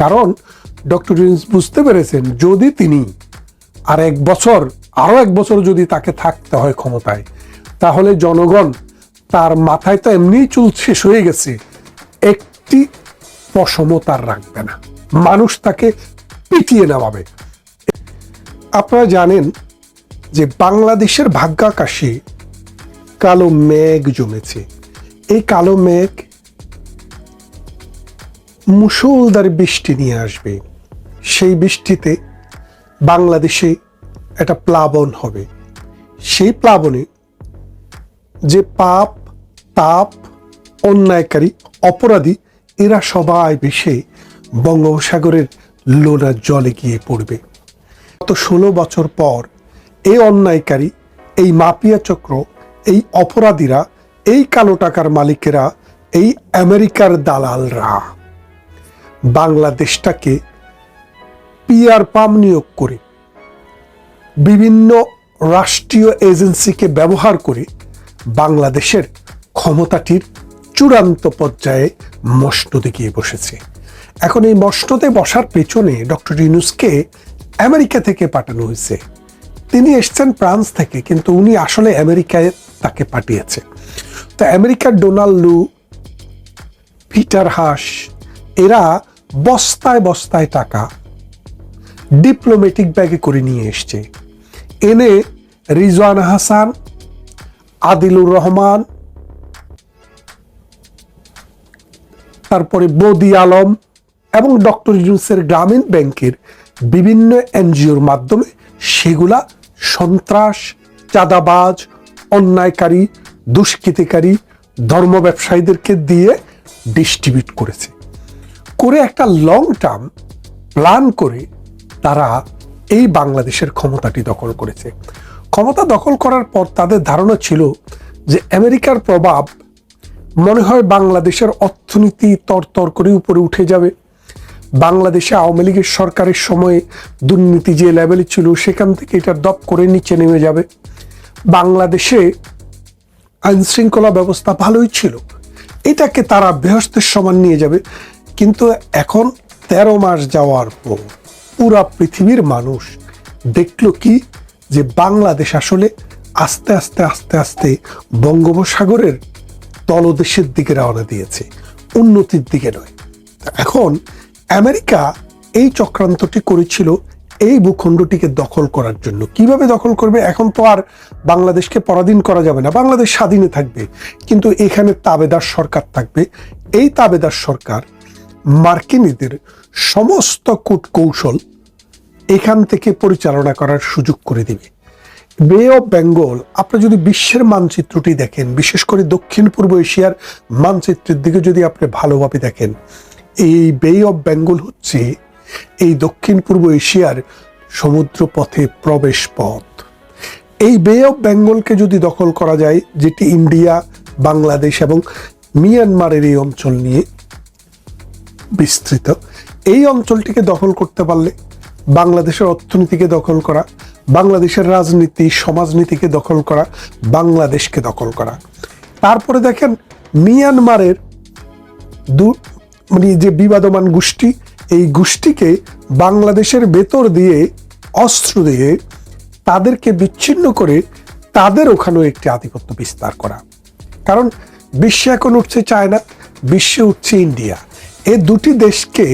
কারণ ডক্টর ইউনুস বুঝতে পেরেছেন, যদি তিনি আর এক বছর, আরও এক বছর যদি তাকে থাকতে হয় ক্ষমতায়, তাহলে জনগণ তার মাথায় তো এমনিই চুল শেষ হয়ে গেছে, একটি পশমও তার রাখবে না। মানুষ তাকে পিটিয়ে নেওয়াবে আপনারা জানেন যে বাংলাদেশের ভাগ্যাকাশে কালো মেঘ জমেছে। এই কালো মেঘ মুষলধার বৃষ্টি নিয়ে আসবে। সেই বৃষ্টিতে বাংলাদেশে একটা প্লাবন হবে। সেই প্লাবনে যে পাপ, তাপ, অন্যায়কারী, অপরাধী, এরা সবাই ভেসে বঙ্গোপসাগরের লোনার জলে গিয়ে পড়বে। গত ষোলো বছর পর এই অন্যায়কারী, এই মাপিয়া চক্র, এই অপরাধীরা, এই কালো টাকার মালিকেরা, এই আমেরিকার দালালরা বাংলাদেশটাকে পিআর পাম নিয়োগ করে, বিভিন্ন রাষ্ট্রীয় এজেন্সিকে ব্যবহার করে বাংলাদেশের ক্ষমতাটির চূড়ান্ত পর্যায়ে মসনদে গিয়ে বসেছে। এখন এই মসনদে বসার পেছনে ডক্টর ইউনুসকে আমেরিকা থেকে পাঠানো হয়েছে। তিনি এসছেন ফ্রান্স থেকে, কিন্তু উনি আসলে আমেরিকায় তাকে পাঠিয়েছে। তো আমেরিকার ডোনাল্ড লু, পিটার হাস এরা বস্তায় বস্তায় টাকা ডিপ্লোম্যাটিক ব্যাগে করে নিয়ে এসছে। এনে রিজওয়ান হাসান, আদিলুর রহমান, তারপরে বদি আলম এবং ডক্টর ইউনুসের গ্রামীণ ব্যাংকের বিভিন্ন এনজিওর মাধ্যমে সেগুলা সন্ত্রাস, চাঁদাবাজ, অন্যায়কারী, দুষ্কৃতিকারী, ধর্ম ব্যবসায়ীদেরকে দিয়ে ডিস্ট্রিবিউট করেছে। করে একটা লং টার্ম প্ল্যান করে তারা এই বাংলাদেশের ক্ষমতাটি দখল করেছে। ক্ষমতা দখল করার পর তাদের ধারণা ছিল যে আমেরিকার প্রভাব মনে হয় বাংলাদেশের অর্থনীতি তরতর করে উপরে উঠে যাবে। বাংলাদেশে আওয়ামী লীগের সরকারের সময়ে দুর্নীতি যে লেভেলে ছিল সেখান থেকে এটা দপ করে নিচে নেমে যাবে। বাংলাদেশে আইনশৃঙ্খলা ব্যবস্থা ভালোই ছিল। এটাকে তারা বৃহস্পতির সমান নিয়ে যাবে। কিন্তু এখন তেরো মাস যাওয়ার পর পুরা পৃথিবীর মানুষ দেখল কি যে বাংলাদেশ আসলে আস্তে আস্তে আস্তে আস্তে বঙ্গোপসাগরের তলদেশের দিকে রওনা দিয়েছে, উন্নতির দিকে নয়। এখন আমেরিকা এই চক্রান্তটি করেছিল এই ভূখণ্ডটিকে দখল করার জন্য। কীভাবে দখল করবে? এখন তো আর বাংলাদেশকে পরাধীন করা যাবে না। বাংলাদেশ স্বাধীনে থাকবে, কিন্তু এখানে তাবেদার সরকার থাকবে। এই তাবেদার সরকার মার্কিনীদের সমস্ত কূট কৌশল এখান থেকে পরিচালনা করার সুযোগ করে দিবে। বে অফ বেঙ্গল আপনি যদি বিশ্বের মানচিত্রটি দেখেন, বিশেষ করে দক্ষিণ পূর্ব এশিয়ার মানচিত্রের দিকে যদি আপনি ভালোভাবে দেখেন, এই বে অফ বেঙ্গল হচ্ছে এই দক্ষিণ পূর্ব এশিয়ার সমুদ্র পথে প্রবেশ পথ এই বে অফ বেঙ্গলকে যদি দখল করা যায়, যেটি ইন্ডিয়া, বাংলাদেশ এবং মিয়ানমারের এই অঞ্চল নিয়ে বিস্তৃত। এই অঞ্চলটিকে দখল করতে পারলে বাংলাদেশের অর্থনীতিকে দখল করা, বাংলাদেশের রাজনীতি, সমাজনীতিকে দখল করা, বাংলাদেশকে দখল করা। তারপরে দেখেন মিয়ানমারের দু মানে যে বিবাদমান গোষ্ঠী, এই গোষ্ঠীকে বাংলাদেশের ভেতর দিয়ে, অস্ত্র দিয়ে তাদেরকে বিচ্ছিন্ন করে তাদের ওখানেও একটি আধিপত্য বিস্তার করা। কারণ বিশ্বে এখন উঠছে চায়না, বিশ্বে উঠছে ইন্ডিয়া। এই দুটি দেশকে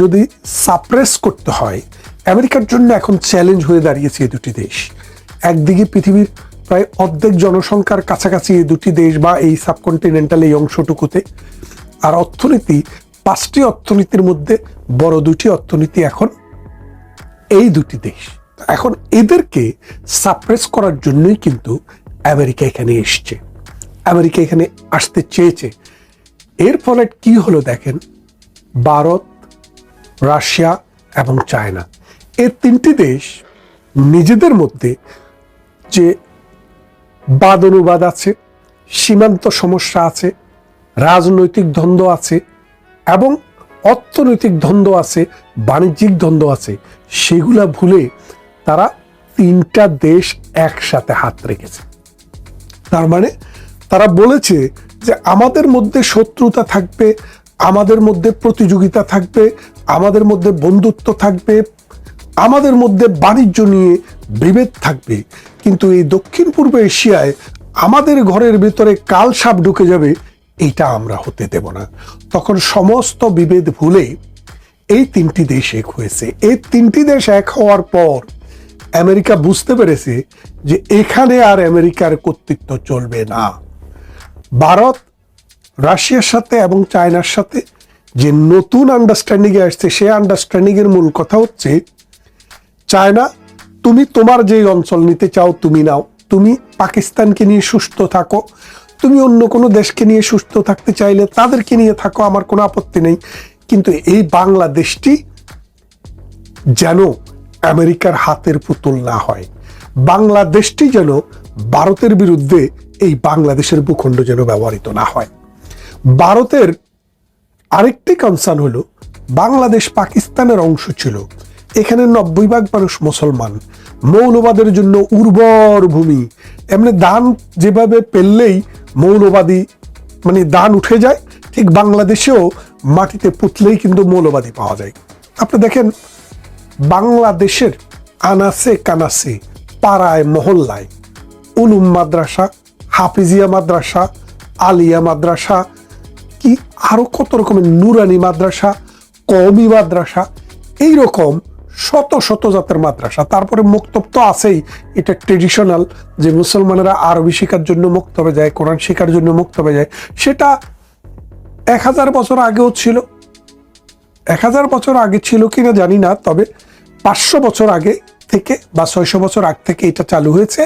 যদি সাপ্রেস করতে হয়, আমেরিকার জন্য এখন চ্যালেঞ্জ হয়ে দাঁড়িয়েছে এই দুটি দেশ। একদিকে পৃথিবীর প্রায় অর্ধেক জনসংখ্যার কাছাকাছি এই দুটি দেশ বা এই সাবকন্টিনেন্টাল এই অংশটুকুতে। আর অর্থনীতি, পাঁচটি অর্থনীতির মধ্যে বড় দুটি অর্থনীতি এখন এই দুটি দেশ। এখন এদেরকে সাপ্রেস করার জন্যই কিন্তু আমেরিকা এখানে এসছে। আমেরিকা এখানে আসতে চেয়েছে। এর ফলে কি হলো দেখেন? ভারত, রাশিয়া এবং চায়না। এই তিনটি দেশ নিজেদের মধ্যে যে বাদ অনুবাদ আছে, সীমান্ত সমস্যা আছে, রাজনৈতিক দ্বন্দ্ব আছে এবং অর্থনৈতিক দ্বন্দ্ব আছে, বাণিজ্যিক দ্বন্দ্ব আছে, সেগুলা ভুলে তারা তিনটা দেশ একসাথে হাত রেখেছে। তার মানে তারা বলেছে যে আমাদের মধ্যে শত্রুতা থাকবে, আমাদের মধ্যে প্রতিযোগিতা থাকবে, আমাদের মধ্যে বন্ধুত্ব থাকবে, আমাদের মধ্যে বাণিজ্য নিয়ে বিভেদ থাকবে। কিন্তু এই দক্ষিণ পূর্ব এশিয়ায় আমাদের ঘরের ভেতরে কাল সাপ ঢুকে যাবে, এটা আমরা হতে দেব না। তখন সমস্ত বিভেদ ভুলে এই তিনটি দেশ এক হয়েছে। এই তিনটি দেশ এক হওয়ার পর আমেরিকা বুঝতে পেরেছে যে এখানে আর আমেরিকার কর্তৃত্ব চলবে না। ভারত, রাশিয়ার সাথে এবং চায়নার সাথে যে নতুন আন্ডারস্ট্যান্ডিংয়ে আসছে সেই আন্ডারস্ট্যান্ডিংয়ের মূল কথা হচ্ছে, চায়না, তুমি তোমার যে অঞ্চল নিতে চাও, তুমি নাও। তুমি পাকিস্তানকে নিয়ে সুস্থ থাকো। তুমি অন্য কোনো দেশকে নিয়ে সুস্থ থাকতে চাইলে তাদেরকে নিয়ে থাকো, আমার কোনো আপত্তি নেই। কিন্তু এই বাংলাদেশটি যেন আমেরিকার হাতের পুতুল না হয়। বাংলাদেশটি যেন ভারতের বিরুদ্ধে এই বাংলাদেশের ভূখণ্ড যেন ব্যবহৃত না হয়। ভারতের আরেকটি কনসার্ন হলো, বাংলাদেশ পাকিস্তানের অংশ ছিল। এখানে নব্বই ভাগ মানুষ মুসলমান। মৌলবাদের জন্য উর্বর ভূমি। এমনি দান যেভাবে পেললেই মৌলবাদী মানে দান উঠে যায়, ঠিক বাংলাদেশেও মাটিতে পুতলেই কিন্তু মৌলবাদী পাওয়া যায়। আপনি দেখেন, বাংলাদেশের আনাসে কানাসে পাড়ায়, মহল্লায় উলুম মাদ্রাসা হাফিজিয়া মাদ্রাসা, আলিয়া মাদ্রাসা, কি আরও কত রকমের নুরানি মাদ্রাসা, কওমি মাদ্রাসা এই রকম শত শত জাতের মাদ্রাসা। তারপরে মুক্তব তো আছেই, এটা ট্রেডিশনাল যে মুসলমানেরা আরবি শেখার জন্য মুক্তবে যায়, কোরআন শেখার জন্য মুক্তবে যায়। সেটা এক হাজার বছর আগেও ছিল। এক হাজার বছর আগে ছিল কিনা জানি না, তবে পাঁচশো বছর আগে থেকে বা ছয়শো বছর আগ থেকে এটা চালু হয়েছে,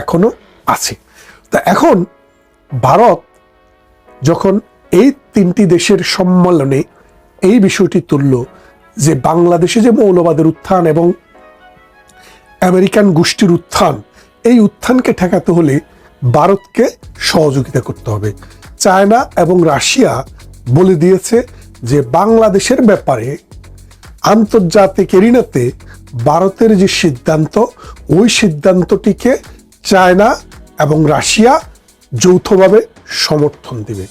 এখনও আছে। তা এখন ভারত যখন এই তিনটি দেশের সম্মেলনে এই বিষয়টি তুলল যে বাংলাদেশে যে মৌলবাদের উত্থান এবং আমেরিকান গোষ্ঠীর উত্থান, এই উত্থানকে ঠেকাতে হলে ভারতকে সহযোগিতা করতে হবে। চায়না এবং রাশিয়া বলে দিয়েছে যে বাংলাদেশের ব্যাপারে আন্তর্জাতিক এরিনাতে ভারতের যে সিদ্ধান্ত, ওই সিদ্ধান্তটিকে চায়না এবং রাশিয়া যৌথভাবে সমর্থন দিবে।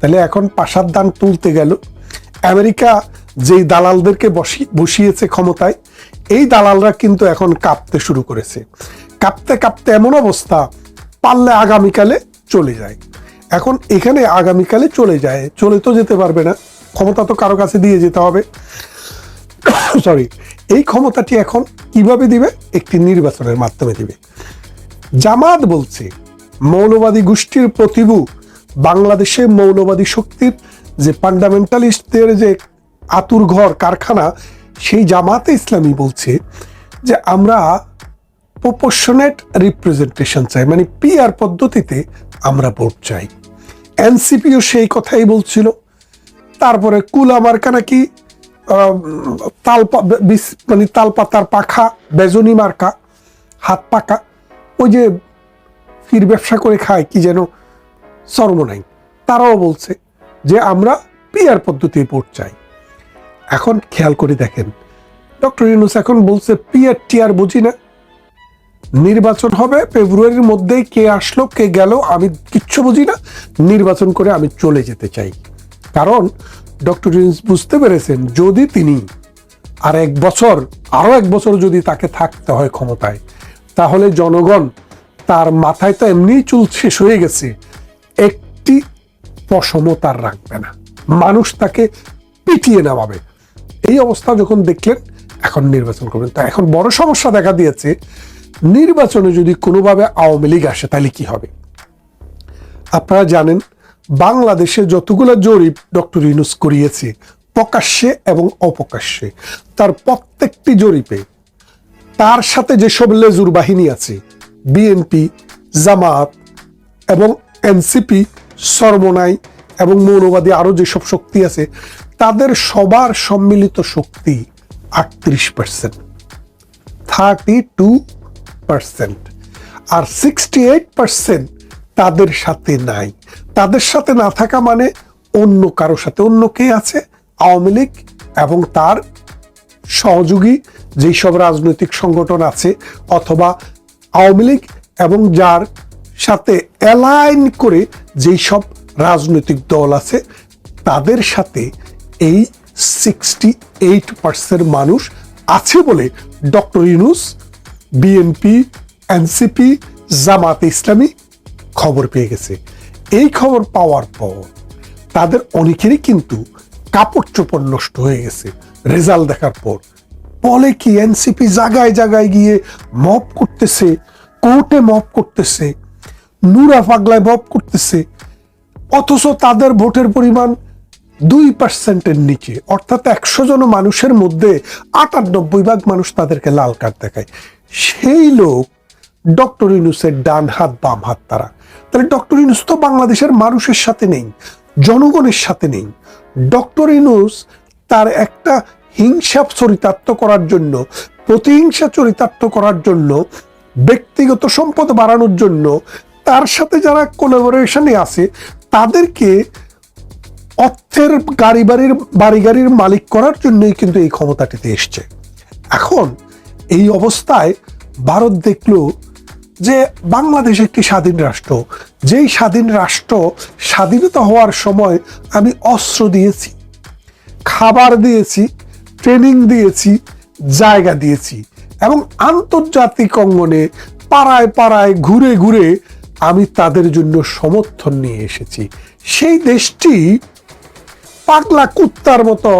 তাহলে এখন পাশার দান তুলতে গেল। আমেরিকা যেই দালালদেরকে বসি বসিয়েছে ক্ষমতায়, এই দালালরা কিন্তু এখন কাঁপতে শুরু করেছে। কাঁপতে কাঁপতে এমন অবস্থা পারলে আগামীকালে চলে যায়। এখন এখানে আগামীকালে চলে যায়, চলে তো যেতে পারবে না। ক্ষমতা তো কারও কাছে দিয়ে যেতে হবে। সরি এই ক্ষমতাটি এখন কীভাবে দিবে? একটি নির্বাচনের মাধ্যমে দিবে। জামাত বলছে, মৌলবাদী গোষ্ঠীর প্রতিভু বাংলাদেশে মৌলবাদী শক্তির যে ফান্ডামেন্টালিস্টদের যে আতুর ঘর কারখানা, সেই জামাতে ইসলামী বলছে যে আমরা প্রপোর্শনেট রিপ্রেজেন্টেশন চাই মানে পিআর পদ্ধতিতে আমরা ভোট চাই। এনসিপিও সেই কথাই বলছিল। তারপরে কুলা মার্কা নাকি তালপা মানে তালপাতার পাখা, বেজনি মার্কা, হাত পাকা ওই যে ফির ব্যবসা করে খায় কি যেন সর্বনাই, তারাও বলছে যে আমরা পিআর পদ্ধতি ভোট চাই। এখন খেয়াল করে দেখেন, ডক্টর ইউনুস এখন বলছে পিআর টিয়ার বুঝি না। নির্বাচন হবে ফেব্রুয়ারির মধ্যেই, কে আসলো, কে গেল, আমি কিচ্ছু বুঝি না। নির্বাচন করে আমি চলে যেতে চাই। কারণ ডক্টর ইউনুস বুঝতে পেরেছেন, যদি তিনি আর এক বছর আরও এক বছর যদি তাকে থাকতে হয় ক্ষমতায় তাহলে জনগণ তার মাথায় তো এমনিই চুল শেষ হয়ে গেছে। একটি পশমও তার রাখবে না। মানুষ তাকে পিটিয়ে নামাবে। এই অবস্থা যখন দেখলেন, এখন নির্বাচন করবেন। তা এখন বড় সমস্যা দেখা দিয়েছে। নির্বাচনে যদি কোনোভাবে আওয়ামী লীগ আসে, তাহলে কি হবে? আপনারা জানেন, বাংলাদেশে যতগুলো জরিপ ডক্টর ইউনুস করিয়েছে, প্রকাশ্যে এবং অপ্রকাশ্যে, তার প্রত্যেকটি জরিপে তার সাথে যেসব লেজুর বাহিনী আছে বিএনপি জামাত এবং এনসিপি সর্বনাই এবং মৌলবাদী আরও যেসব শক্তি আছে, তাদের সবার সম্মিলিত শক্তি আটত্রিশ পার্সেন্ট থার্টি টু পার্সেন্ট আর সিক্সটি এইট পার্সেন্ট তাদের সাথে নাই। তাদের সাথে না থাকা মানে অন্য কারও সাথে। অন্য কে আছে? আওয়ামী লীগ এবং তার সহযোগী যেই সব রাজনৈতিক সংগঠন আছে অথবা আওয়ামী লীগ এবং যার সাথে অ্যালাইন করে যেই সব রাজনৈতিক দল আছে, তাদের সাথে এই সিক্সটি এইট পার্সেন্ট মানুষ আছে বলে doctor Yunus BNP NCP Jamaat Islami খবর পেয়ে গেছে। এই খবর পাওয়ার পর তাদের অনেকেরই কিন্তু কাপড় চোপড় নষ্ট হয়ে গেছে। রেজাল্ট দেখার পর। বলে কি, এনসিপি জায়গায় জায়গায় গিয়ে মপ করতেছে, কোর্টে মপ করতেছে, নুরা পাগলায় মপ করতেছে, অথচ তাদের ভোটের পরিমাণ দুই পার্সেন্টের নিচে। অর্থাৎ একশো জন মানুষের মধ্যে আটানব্বই ভাগ মানুষ তাদেরকে লাল কার্ড দেখায়। সেই লোক, ডক্টর ইউনুসের ডান হাত, বাম হাত তারা। তাহলে ডক্টর ইউনুস তো বাংলাদেশের মানুষের সাথে নেই, জনগণের সাথে নেই। ডক্টর ইউনুস তার একটা হিংসা চরিতার্থ করার জন্য, প্রতিহিংসা চরিতার্থ করার জন্য, ব্যক্তিগত সম্পদ বাড়ানোর জন্য, তার সাথে যারা কোলাবোরেশনে আছে, তাদেরকে অর্থের গাড়ি বাড়ির বাড়ি গাড়ির মালিক করার জন্যই কিন্তু এই ক্ষমতাটিতে এসছে। এখন এই অবস্থায় ভারত দেখল যে বাংলাদেশ একটি স্বাধীন রাষ্ট্র। যেই স্বাধীন রাষ্ট্র স্বাধীনতা হওয়ার সময় আমি অস্ত্র দিয়েছি। খাবার দিয়েছি ট্রেনিং দিয়েছি, জায়গা দিয়েছি এবং আন্তর্জাতিক অঙ্গনে পাড়ায় পাড়ায় ঘুরে ঘুরে আমি তাদের জন্য সমর্থন নিয়ে এসেছি। সেই দেশটি পাগলা কুত্তার মতো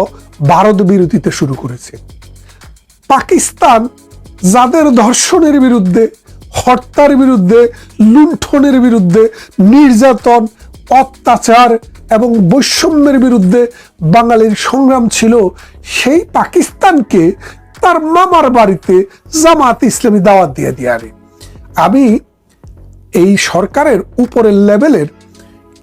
ভারত বিরোধিতা শুরু করেছে। পাকিস্তান যাদের ধর্ষণের বিরুদ্ধে, হত্যার বিরুদ্ধে, লুণ্ঠনের বিরুদ্ধে নির্যাতন, অত্যাচার এবং বৈষম্যের বিরুদ্ধে বাঙালির সংগ্রাম ছিল সেই পাকিস্তানকে তার মামার বাড়িতে জামাত ইসলামী দাওয়াত দিয়ে দিয়ে আনে। আমি এই সরকারের উপরের লেভেলের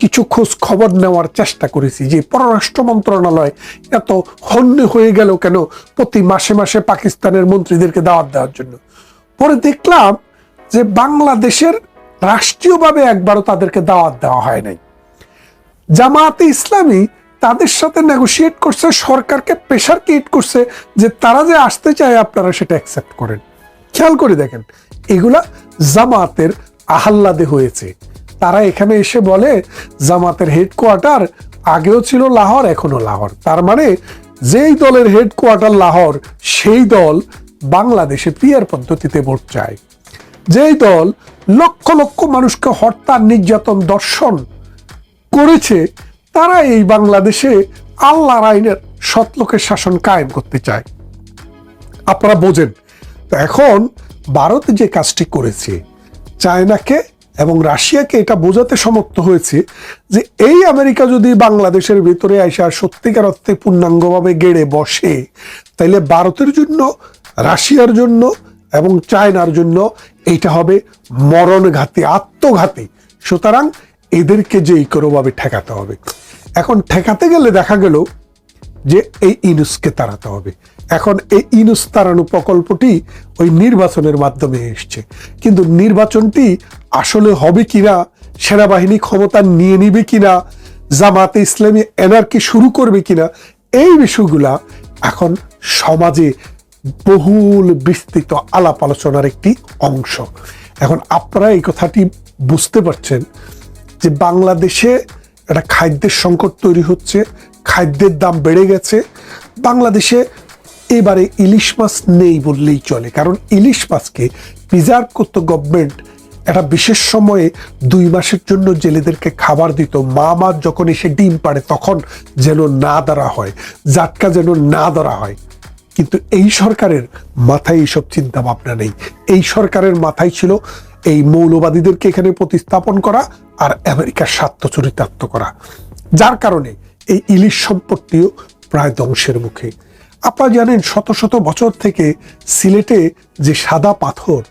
কিছু খোঁজ খবর নেওয়ার চেষ্টা করেছি যে পররাষ্ট্র মন্ত্রণালয় এত হন্যে হয়ে গেল কেন প্রতি মাসে মাসে পাকিস্তানের মন্ত্রীদেরকে দাওয়াত দেওয়ার জন্য। পরে দেখলাম যে বাংলাদেশের রাষ্ট্রীয়ভাবে একবারও তাদেরকে দাওয়াত দেওয়া হয় নাই। জামায়াতে ইসলামী তাদের সাথে নেগোশিয়েট করছে, সরকারকে প্রেশার ক্রিয়েট করছে যে তারা যে আসতে চায় আপনারা সেটা অ্যাকসেপ্ট করেন। খেয়াল করে দেখেন, এগুলা জামাতের আহ্লাদে হয়েছে। তারা এখানে এসে বলে জামাতের হেডকোয়ার্টার আগেও ছিল লাহোর এখনও লাহোর। তার মানে যেই দলের হেডকোয়ার্টার লাহোর, সেই দল বাংলাদেশে পিয়ার পদ্ধতিতে ভোট চায়। যেই দল লক্ষ লক্ষ মানুষকে হত্যা, নির্যাতন, দর্শন করেছে, তারা এই বাংলাদেশে আল্লাহর আইনের সৎলোকের শাসন কায়েম করতে চায়। আপনারা বোঝেন, তো এখন ভারত যে কাজটি করেছে, চায়নাকে এবং রাশিয়াকে এটা বোঝাতে সমর্থ হয়েছে যে এই আমেরিকা যদি বাংলাদেশের ভিতরে আসা সত্যিকার অর্থে পূর্ণাঙ্গভাবে গেড়ে বসে, তাইলে ভারতের জন্য, রাশিয়ার জন্য এবং চায়নার জন্য এটা হবে মরণঘাতী, আত্মঘাতী। সুতরাং এদেরকে যে কোনোভাবে ঠেকাতে হবে। এখন ঠেকাতে গেলে দেখা গেল যে এই ইনুসকে তাড়াতে হবে। এখন এই ইনুস তাড়ানো প্রকল্পটি ওই নির্বাচনের মাধ্যমে এসছে। কিন্তু নির্বাচনটি আসলে হবে কিনা, সেনাবাহিনী ক্ষমতা নিয়ে নিবে কিনা, জামাতে ইসলামী এনার্কি শুরু করবে কিনা, এই বিষয়গুলা এখন সমাজে বহুল বিস্তৃত আলাপ আলোচনার একটি অংশ। এখন আপনারা এই কথাটি বুঝতে পারছেন যে বাংলাদেশে একটা খাদ্যের সংকট তৈরি হচ্ছে, খাদ্যের দাম বেড়ে গেছে। বাংলাদেশে এবারে ইলিশ মাছ নেই বললেই চলে, কারণ ইলিশ মাছকে প্রিজার্ভ করতো গভর্নমেন্ট একটা বিশেষ সময়ে দুই মাসের জন্য জেলেদেরকে খাবার দিত। মা মাছ যখন এসে ডিম পাড়ে, তখন যেন না ধরা হয় জাটকা যেন না ধরা হয়। কিন্তু এই সরকারের মাথায় এইসব চিন্তা ভাবনা নেই। এই সরকারের মাথায় ছিল এই মৌলবাদীদেরকে এখানে প্রতিস্থাপন করা আর আমেরিকার স্বার্থ চরিতার্থ করা। যার কারণে এই ইলিশ সম্পত্তিও প্রায় ধ্বংসের মুখে। আপনারা জানেন, শত শত বছর থেকে সিলেটে যে সাদা পাথর,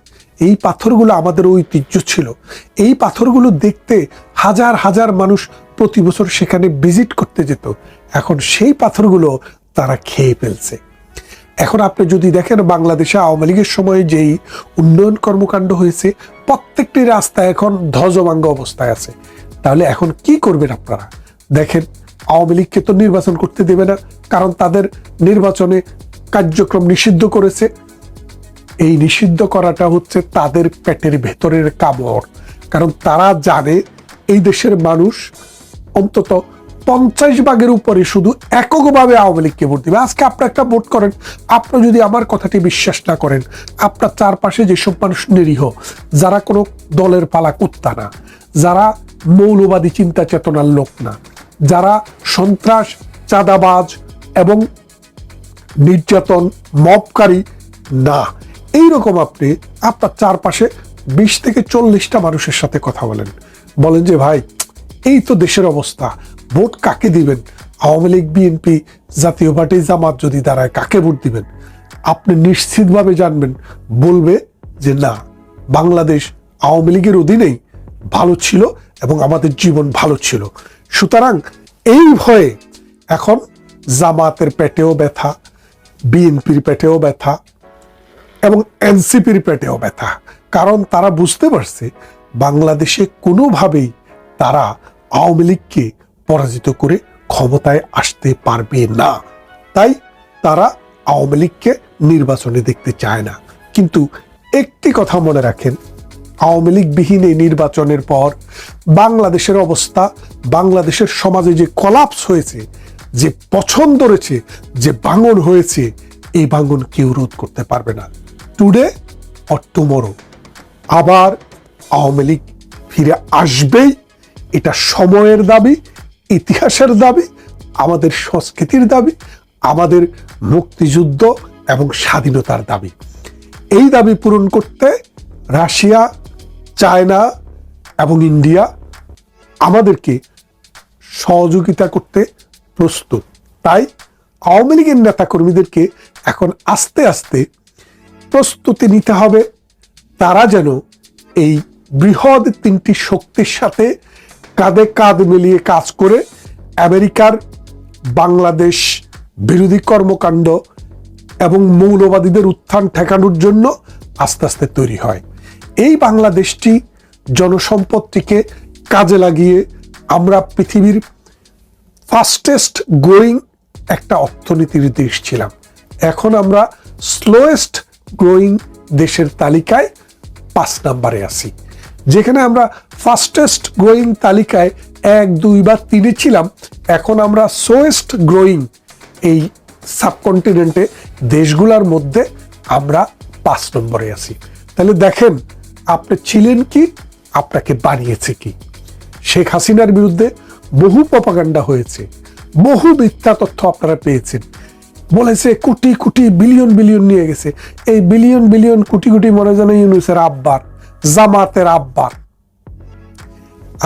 এই পাথরগুলো আমাদের ঐতিহ্য ছিল। এই পাথরগুলো দেখতে হাজার হাজার মানুষ প্রতি বছর সেখানে ভিজিট করতে যেত। এখন সেই পাথরগুলো তারা খেয়ে ফেলছে। এখন আপনি যদি দেখেন বাংলাদেশে আওয়ামী লীগের সময়ে যেই উন্নয়ন কর্মকাণ্ড হয়েছে, প্রত্যেকটি রাস্তা এখন ধ্বজভাঙ্গ অবস্থায় আছে। তাহলে এখন কি করবেন আপনারা? দেখেন, আওয়ামী লীগকে তো নির্বাচন করতে দেবে না, কারণ তাদের নির্বাচনে কার্যক্রম নিষিদ্ধ করেছে। এই নিষিদ্ধ করাটা হচ্ছে তাদের পেটের ভেতরের কামড়। কারণ তারা জানে এই দেশের মানুষ অন্তত পঞ্চাশ ভাগের উপরে শুধু এককভাবে আওয়ামী লীগকে ভোট দিবে। আজকে আপনি একটা ভোট করেন, আপনি যদি আমার কথাটি বিশ্বাস না করেন, আপনার চারপাশে যেসব মানুষ নিরীহ, যারা কোনো দলের পালা কুত্তা না, যারা মৌলবাদী চিন্তা চেতনার লোক না, যারা সন্ত্রাস, চাঁদাবাজ এবং নির্যাতন মবকারী না, এইরকম আপনি আপনার চারপাশে বিশ থেকে চল্লিশটা মানুষের সাথে কথা বলেন। বলেন যে, ভাই, এই তো দেশের অবস্থা। ভোট কাকে দিবেন? আওয়ামী লীগ, বিএনপি, জাতীয় পার্টি, জামাত যদি দাঁড়ায়, কাকে ভোট দিবেন? আপনি নিশ্চিতভাবে জানবেন, বলবে যে না, বাংলাদেশ আওয়ামী লীগের অধীনেই ভালো ছিল এবং আমাদের জীবন ভালো ছিল। সুতরাং এই ভয়ে এখন জামাতের পেটেও ব্যথা, বিএনপির পেটেও ব্যথা এবং এনসিপির পেটেও ব্যথা। কারণ তারা বুঝতে পারছে, বাংলাদেশে কোনোভাবেই তারা আওয়ামী লীগকে পরাজিত করে ক্ষমতায় আসতে পারবে না। তাই তারা আওয়ামী লীগকে নির্বাচনে দেখতে চায় না। কিন্তু একটি কথা মনে রাখেন, আওয়ামী লীগবিহীন এই নির্বাচনের পর বাংলাদেশের অবস্থা, বাংলাদেশের সমাজে যে কলাপস হয়েছে, যে পছন্দ রয়েছে, যে ভাঙন হয়েছে এই ভাঙন কেউ রোধ করতে পারবে না। টুডে অর টুমোরো আবার আওয়ামী লীগ ফিরে আসবেই, এটা সময়ের দাবি ইতিহাসের দাবি, আমাদের সংস্কৃতির দাবি, আমাদের মুক্তিযুদ্ধ এবং স্বাধীনতার দাবি। এই দাবি পূরণ করতে রাশিয়া, চায়না এবং ইন্ডিয়া আমাদেরকে সহযোগিতা করতে প্রস্তুত। তাই আওয়ামী লীগের নেতাকর্মীদেরকে এখন আস্তে আস্তে প্রস্তুতি নিতে হবে। তারা যেন এই বৃহৎ তিনটি শক্তির সাথে কাঁধে কাঁধ মিলিয়ে কাজ করে আমেরিকার বাংলাদেশ বিরোধী কর্মকাণ্ড এবং মৌলবাদীদের উত্থান ঠেকানোর জন্য আস্তে আস্তে তৈরি হয়। এই বাংলাদেশটি জনসম্পদটিকে কাজে লাগিয়ে আমরা পৃথিবীর ফাস্টেস্ট গ্রোয়িং একটা অর্থনীতির দেশ ছিলাম। এখন আমরা স্লোয়েস্ট গ্রোয়িং দেশের তালিকায় পাঁচ নাম্বারে আছি। যেখানে আমরা ফাস্টেস্ট গ্রোয়িং তালিকায় এক, দুই বা তিনে ছিলাম, এখন আমরা সোয়েস্ট গ্রোয়িং এই সাবকন্টিনেন্টে দেশগুলোর মধ্যে আমরা পাঁচ নম্বরে আছি। তাহলে দেখেন, আপনি ছিলেন কি, আপনাকে বানিয়েছে কি? শেখ হাসিনার বিরুদ্ধে বহু প্রপাগান্ডা হয়েছে, বহু মিথ্যা তথ্য আপনারা পেয়েছেন। বলেছে কোটি কোটি বিলিয়ন বিলিয়ন নিয়ে গেছে। এই বিলিয়ন বিলিয়ন কোটি কোটি মনে যেন ইউনুসের আব্বার। জামাতের আব্বার।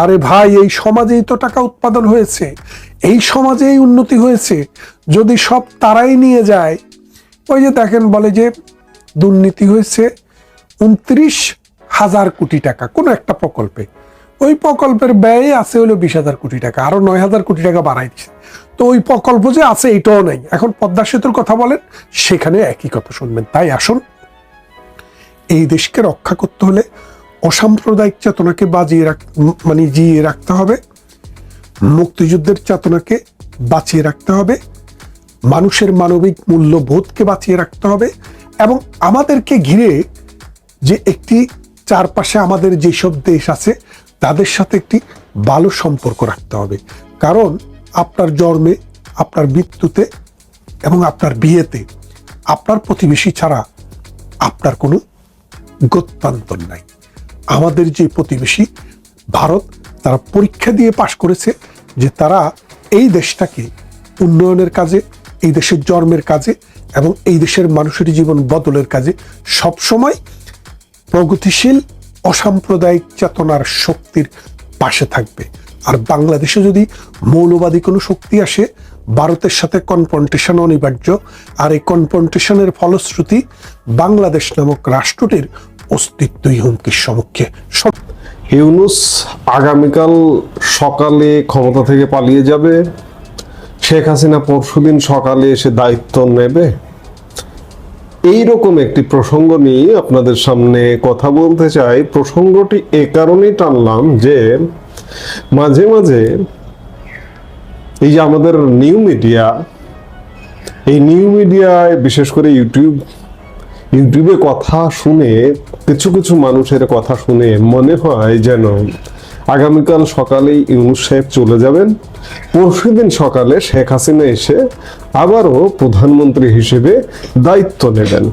আরে ভাই, এই সমাজেই তো টাকা উৎপাদন হয়েছে। এই সমাজেই উন্নতি হয়েছে। যদি সব তারাই নিয়ে যায়, ওই যে দেখেন বলে যে দুর্নীতি হয়েছে উনত্রিশ হাজার কোটি টাকা, কোনো একটা প্রকল্পে। ওই প্রকল্পের ব্যয় আছে হলো বিশ হাজার কোটি টাকা, আরও নয় হাজার কোটি টাকা বাড়াই দিচ্ছে তো ওই প্রকল্প যে আছে, এটাও নেই। এখন পদ্মা সেতুর কথা বলেন, সেখানে একই কথা শুনবেন। তাই আসুন এই দেশকে রক্ষা করতে হলে অসাম্প্রদায়িক চেতনাকে বাজিয়ে রাখ মানে জিয়ে রাখতে হবে। মুক্তিযুদ্ধের চেতনাকে বাঁচিয়ে রাখতে হবে। মানুষের মানবিক মূল্যবোধকে বাঁচিয়ে রাখতে হবে এবং আমাদেরকে ঘিরে যে একটি চারপাশে আমাদের যেসব দেশ আছে, তাদের সাথে একটি ভালো সম্পর্ক রাখতে হবে। কারণ আপনার জন্মে, আপনার মৃত্যুতে এবং আপনার বিয়েতে, আপনার প্রতিবেশী ছাড়া আপনার কোনো গত্যান্তর নাই। আমাদের যে প্রতিবেশী ভারত, তারা পরীক্ষা দিয়ে পাশ করেছে যে তারা এই দেশটাকে উন্নয়নের কাজে, এই দেশের জন্মের কাজে এবং এই দেশের মানুষের জীবন বদলের কাজে সবসময় প্রগতিশীল, অসাম্প্রদায়িক চেতনার শক্তির পাশে থাকবে। আর বাংলাদেশে যদি মৌলবাদী কোনো শক্তি আসে, ভারতের সাথে কনফ্রন্টেশন অনিবার্য। আর এই কনফ্রন্টেশনের ফলশ্রুতি বাংলাদেশ নামক রাষ্ট্রটির অস্তিত্বই হুমকির সম্মুখে। ইউনুস আগামীকাল সকালে ক্ষমতা থেকে পালিয়ে যাবে। শেখ হাসিনা পরশুদিন সকালে এসে দায়িত্ব নেবে। এইরকম একটি প্রসঙ্গ নিয়ে আপনাদের সামনে কথা বলতে চাই। প্রসঙ্গটি এ কারণেই টানলাম যে মাঝে মাঝে এই যে আমাদের নিউ মিডিয়া, এই নিউ মিডিয়ায় বিশেষ করে ইউটিউব, ইউটিউবে কথা শুনে কিছু কিছু মানুষের কথা শুনে মনে হয় যেন আগামীকাল সকালেই ইউনুস সাহেব চলে যাবেন। পরশুদিন সকালে শেখ হাসিনা এসে আবারও প্রধানমন্ত্রী হিসেবে দায়িত্ব নেবেন।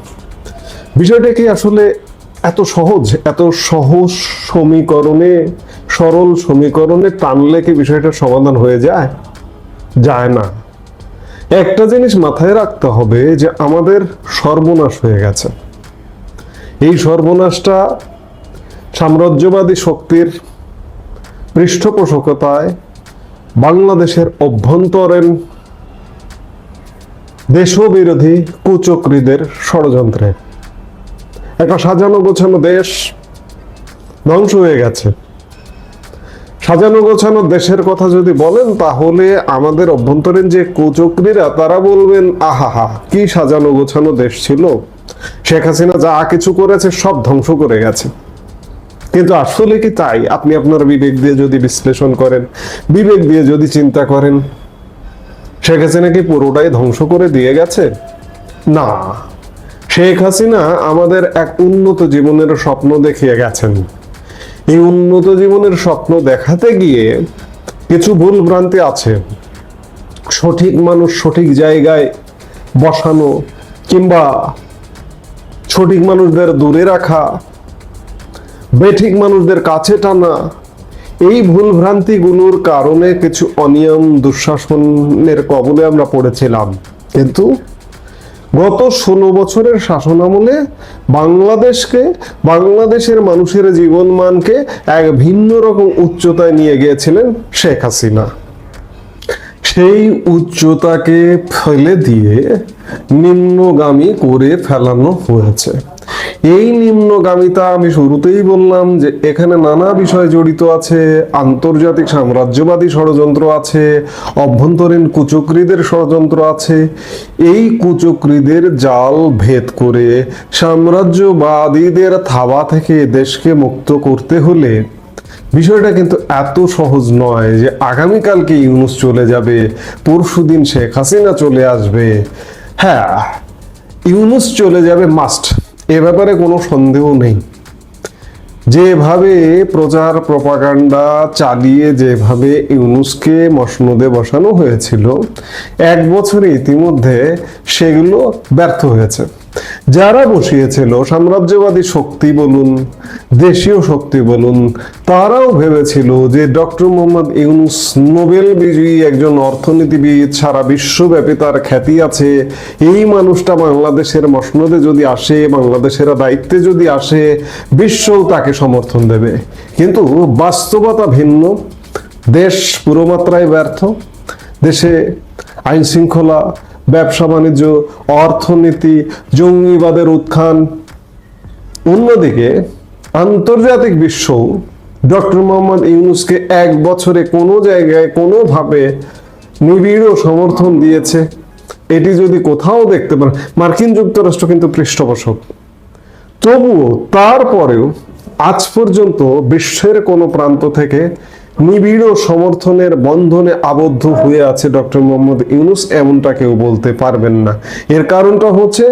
বিষয়টা কি আসলে এত সহজ? এত সহজ সমীকরণে, সরল সমীকরণে টানলে কি বিষয়টার সমাধান হয়ে যায়? যায় না। একটা জিনিস মাথায় রাখতে হবে যে আমাদের সর্বনাশ হয়ে গেছে। এই সর্বনাশটা সাম্রাজ্যবাদী শক্তির পৃষ্ঠপোষকতায় বাংলাদেশের অভ্যন্তরীণ দেশবিরোধী কুচক্রীদের ষড়যন্ত্রে। একটা সাজানো গোছানো দেশ ধ্বংস হয়ে গেছে। সাজানো গোছানো দেশের কথা যদি বলেন, তাহলে আমাদের অভ্যন্তরীণ যে কুচক্রীরা, তারা বলবেন, আহাহা, কি সাজানো গোছানো দেশ ছিল? শেখ হাসিনা যা কিছু করেছে সব ধ্বংস করে গেছে। কিন্তু আসলে কি তাই? আপনি আপনার বিবেক দিয়ে যদি বিশ্লেষণ করেন, বিবেক দিয়ে যদি চিন্তা করেন, শেখ হাসিনা কি পুরোটাই ধ্বংস করে দিয়ে গেছে? না। শেখ হাসিনা আমাদের এক উন্নত জীবনের স্বপ্ন দেখিয়ে গেছেন। এই উন্নত জীবনের স্বপ্ন দেখাতে গিয়ে কিছু ভুল ভ্রান্তি আছে। সঠিক মানুষ সঠিক জায়গায় বসানো কিংবা সঠিক মানুষদের দূরে রাখা, বেঠিক মানুষদের কাছে টানা, এই ভুল ভ্রান্তিগুলোর কারণে কিছু অনিয়ম, দুঃশাসনের কবলে আমরা পড়েছিলাম। কিন্তু গত ষোলো বছরের শাসনামলে বাংলাদেশকে, বাংলাদেশের মানুষের জীবনমানকে এক ভিন্ন রকম উচ্চতায় নিয়ে গিয়েছিলেন শেখ হাসিনা। সেই উচ্চতাকে ফেলে দিয়ে নিম্নগামী করে ফেলানো হয়েছে। এই নিম্নগামিতা আমি শুরুতেই বললাম যে এখানে নানা বিষয় জড়িত আছে, আন্তর্জাতিক সাম্রাজ্যবাদী ষড়যন্ত্র আছে, অভ্যন্তরীণ কুচক্রীদের ষড়যন্ত্র আছে। এই কুচক্রীদের জাল ভেদ করে সাম্রাজ্যবাদীদের থাবা থেকে দেশকে মুক্ত করতে হলে বিষয়টা কিন্তু এত সহজ নয় যে আগামীকালকে ইউনুস চলে যাবে পরশুদিন শেখ হাসিনা চলে আসবে। হ্যাঁ ইউনুস চলে যাবে মাস্ট এ ব্যাপারে কোনো সন্দেহ নেই। যেভাবে প্রচার প্রপাগান্ডা চালিয়ে যেভাবে ইউনুসকে মসনদে বসানো হয়েছিল, এক বছরে ইতিমধ্যে সেগুলো ব্যর্থ হয়েছে। যারা বসিয়েছিল, সাম্রাজ্যবাদী শক্তি বলুন, দেশীয় শক্তি বলুন, তারাও ভেবেছিল যে ডক্টর মোহাম্মদ ইউনুস নোবেল বিজয়ী একজন অর্থনীতিবিদ সারা বিশ্বব্যাপী তার খ্যাতি আছে। এই মানুষটা বাংলাদেশের মসনদে যদি আসে, বাংলাদেশের দায়িত্বে যদি আসে, বিশ্বও তাকে সমর্থন দেবে। কিন্তু বাস্তবতা ভিন্ন। দেশ পুরোমাত্রায় ব্যর্থ। দেশে আইন শৃঙ্খলা ব্যবসা বাণিজ্য, অর্থনীতি, জঙ্গিবাদের উত্থান। অন্যদিকে আন্তর্জাতিক বিশ্ব ডক্টর মোহাম্মদ ইউনুসকে এক বছরে কোনো জায়গায় কোনোভাবে নিবিড় সমর্থন দিয়েছে। এটি যদি কোথাও দেখতে পারেন, মার্কিন যুক্তরাষ্ট্র কিন্তু পৃষ্ঠপোষক। তবুও তারপরেও আজ পর্যন্ত বিশ্বের কোনো প্রান্ত থেকে নিবিড় সমর্থনের বন্ধনে আবদ্ধ হয়ে আছে ডক্টর মোহাম্মদ ইউনুস, এমনটা কেউ বলতে পারবেন না। এর কারণটা হচ্ছে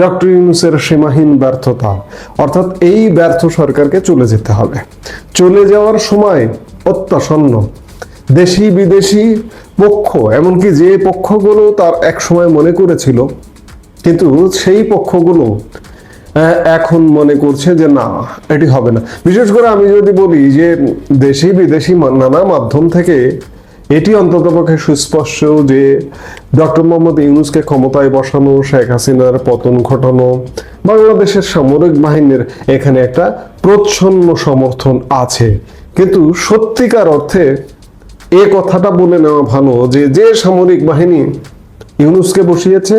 ডক্টর ইউনুসের সীমাহীন ব্যর্থতা। অর্থাৎ এই ব্যর্থ সরকারকে চলে যেতে হবে। চলে যাওয়ার সময় অত্যাসন্ন। দেশি বিদেশি পক্ষ, এমনকি যে পক্ষগুলো তার এক সময় মনে করেছিল, কিন্তু সেই পক্ষগুলো এখন মনে করছে যে না, এটি হবে না। বিশেষ করে আমি যদি বলি যে দেশি বিদেশি নানা মাধ্যম থেকে এটি অন্ততপক্ষে সুস্পষ্ট যে ডক্টর মোহাম্মদ ইউনুসকে ক্ষমতায় বসানো, শেখ হাসিনার পতন ঘটানো, বাংলাদেশের সামরিক বাহিনীর এখানে একটা প্রচ্ছন্ন সমর্থন আছে। কিন্তু সত্যিকার অর্থে এ কথাটা বলে নেওয়া ভালো যে যে সামরিক বাহিনী ইউনুসকে বসিয়েছে,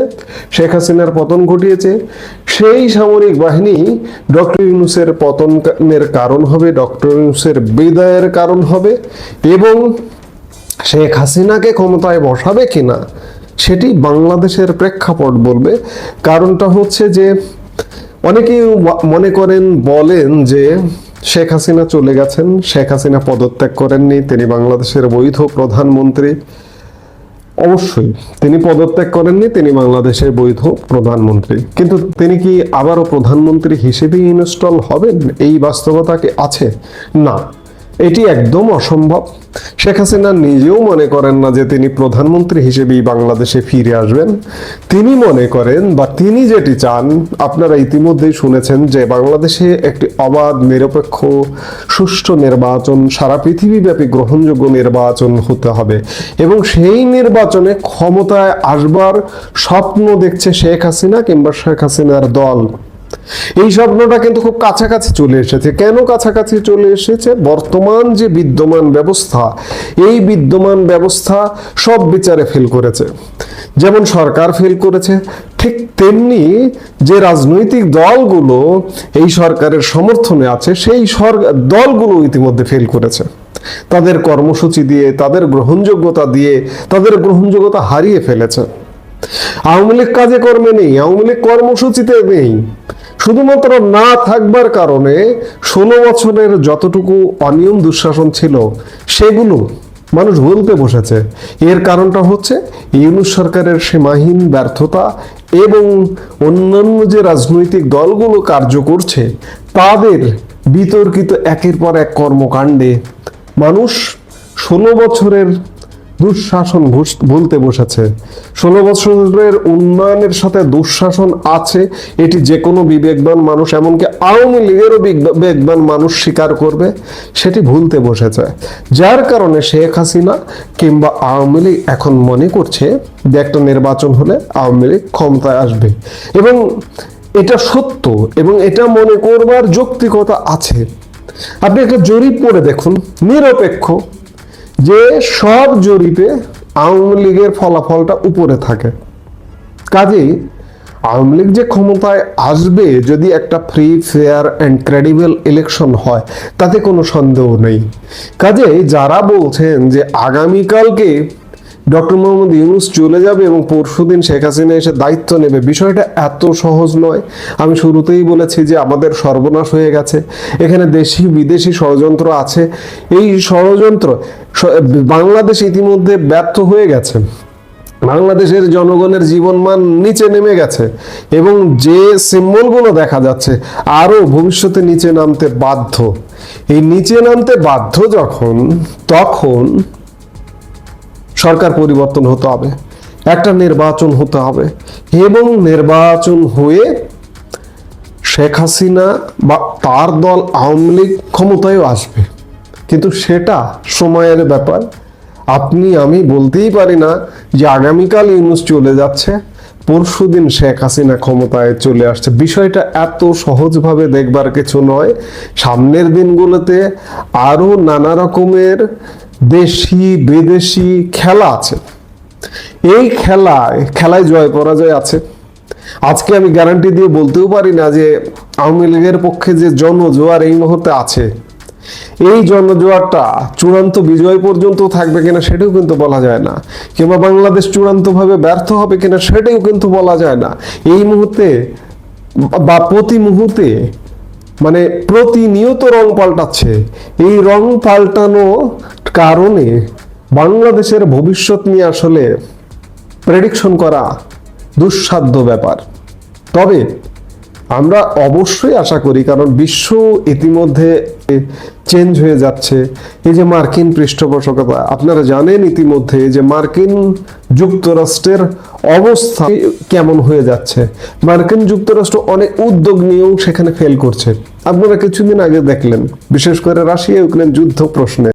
শেখ হাসিনার পতন ঘটিয়েছে। সেই সামরিক বাহিনী ডক্টর ইউনুসের পতনের কারণ হবে, ডক্টর ইউনুসের বিদায়ের কারণ হবে এবং শেখ হাসিনাকে ক্ষমতায় বসাবে কিনা সেটি বাংলাদেশের প্রেক্ষাপট বলবে। কারণটা হচ্ছে যে অনেকেই মনে করেন, বলেন যে শেখ হাসিনা চলে গেছেন, শেখ হাসিনা পদত্যাগ করেননি, তিনি বাংলাদেশের বৈধ প্রধানমন্ত্রী। অবশ্যই। তিনি পদত্যাগ করেননি, তিনি বাংলাদেশের বৈধ প্রধানমন্ত্রী। কিন্তু তিনি কি আবারও প্রধানমন্ত্রী হিসেবে ইনস্টল হবেন? এই বাস্তবতা কি আছে? না। এটি একদম অসম্ভব। শেখ হাসিনা নিজেও মনে করেন না যে তিনি প্রধানমন্ত্রী হিসেবেই বাংলাদেশে ফিরে আসবেন। তিনি মনে করেন বা তিনি যেটি চান, আপনারা ইতিমধ্যেই শুনেছেন যে বাংলাদেশে একটি অবাধ, নিরপেক্ষ, সুষ্ঠু নির্বাচন, সারা পৃথিবীব্যাপী গ্রহণযোগ্য নির্বাচন হতে হবে। এবং সেই নির্বাচনে ক্ষমতায় আসবার স্বপ্ন দেখছে শেখ হাসিনা কিংবা শেখ হাসিনার দল। এই স্বপ্নটা কিন্তু খুব কাছাকাছি চলে এসেছে। কেন কাছাকাছি চলে এসেছে? বর্তমান যে বিদ্যমান ব্যবস্থা, এই বিদ্যমান ব্যবস্থা সব বিচারে ফেল করেছে। যেমন সরকার ফেল করেছে, ঠিক তেমনি যে রাজনৈতিক দলগুলো এই সরকারের সমর্থনে আছে, সেই দলগুলো ইতিমধ্যে ফেল করেছে। তাদের কর্মসূচি দিয়ে, তাদের গ্রহণযোগ্যতা দিয়ে, তাদের গ্রহণযোগ্যতা হারিয়ে ফেলেছে। আওয়ামী লীগ কাজে কর্মে নেই, আওয়ামী লীগ কর্মসূচিতে নেই। শুধুমাত্র না থাকবার কারণে ষোলো বছরের যতটুকু অনিয়ম দুঃশাসন ছিল, সেগুলো মানুষ বলতে বসেছে। এর কারণটা হচ্ছে ইউনুস সরকারের সীমাহীন ব্যর্থতা এবং অন্যান্য যে রাজনৈতিক দলগুলো কার্য করছে, তাদের বিতর্কিত একের পর এক কর্মকাণ্ডে মানুষ ষোলো বছরের দুঃশাসন ভুলতে বসেছে। ষোলো বছরের উন্নয়নের সাথে দুঃশাসন আছে, এটি যে কোনো বিবেকবান মানুষ, এমনকি আওয়ামী লীগেরও বিবেকবান মানুষ স্বীকার করবে, সেটি ভুলতে বসেছে। যার কারণে শেখ হাসিনা কিংবা আওয়ামী লীগ এখন মনে করছে যে একটা নির্বাচন হলে আওয়ামী লীগ ক্ষমতায় আসবে। এবং এটা সত্য এবং এটা মনে করবার যৌক্তিকতা আছে। আপনি একটা জরিপ করে দেখুন, নিরপেক্ষ যে সব জরিপে আওয়ামী লীগের ফলাফলটা উপরে থাকে। কাজেই আওয়ামী লীগ যে ক্ষমতায় আসবে যদি একটা free fair and credible election হয়, তাতে কোনো সন্দেহ নেই। কাজে যারা বলছেন যে আগামীকালকে ডক্টর মোহাম্মদ ইউনুস চলে যাবে এবং পরশুদিন শেখ হাসিনা এসে দায়িত্ব নেবে। বিষয়টা এত সহজ নয়। আমি শুরুতেই বলেছি যে আমাদের সর্বনাশ হয়ে গেছে। এখানে দেশি, বিদেশি ষড়যন্ত্র আছে। এই ষড়যন্ত্র বাংলাদেশ ইতিমধ্যে ব্যর্থ হয়ে গেছে। বাংলাদেশের জনগণের জীবনমান নিচে নেমে গেছে এবং যে সিম্বলগুলো দেখা যাচ্ছে আরও ভবিষ্যতে নিচে নামতে বাধ্য। এই নিচে নামতে বাধ্য যখন, তখন সরকার পরিবর্তন হতে হবে, একটা নির্বাচন হতে হবে। এবং নির্বাচন হয়ে শেখ হাসিনা বা তার দল আওয়ামী লীগ ক্ষমতায়ও আসবে। কিন্তু সেটা সময়ের ব্যাপার। আপনি, আমি বলতেই পারি না যে আগামীকাল ইউনুস চলে যাচ্ছে পরশুদিন শেখ হাসিনা ক্ষমতায় চলে আসছে। বিষয়টা এত সহজভাবে দেখবার কিছু নয়। সামনের দিনগুলোতে আরও নানা রকমের দেশি, বিদেশি খেলা আছে। এই খেলায় খেলায় জয় পরাজয় আছে। আজকে আমি গ্যারান্টি দিয়ে বলতেও পারি না যে আওয়ামী লীগের পক্ষে যে জনজোয়ার এই মুহূর্তে আছে, এই জনজোয়ারটা চূড়ান্ত বিজয় পর্যন্ত থাকবে কিনা সেটাও কিন্তু বলা যায় না। কিংবা বাংলাদেশ চূড়ান্তভাবে ব্যর্থ হবে কিনা সেটাও কিন্তু বলা যায় না। এই মুহূর্তে বা প্রতি মুহূর্তে মানে প্রতিনিয়ত রং পাল্টাচ্ছে। এই রং পাল্টানো কারণে বাংলাদেশের ভবিষ্যৎ নিয়ে আসলে প্রেডিকশন করা দুঃসাধ্য ব্যাপার। তবে আমরা অবশ্যই আশা করি, কারণ বিশ্ব ইতিমধ্যে চেঞ্জ হয়ে যাচ্ছে। এই যে মার্কিন পৃষ্ঠপোষকতা, আপনারা জানেন ইতিমধ্যে যে মার্কিন যুক্তরাষ্ট্রের অবস্থা কেমন হয়ে যাচ্ছে। মার্কিন যুক্তরাষ্ট্র অনেক উদ্যোগ নিয়েও সেখানে ফেল করছে। আপনারা কিছুদিন আগে দেখলেন, বিশেষ করে রাশিয়া ইউক্রেন যুদ্ধ প্রশ্নে।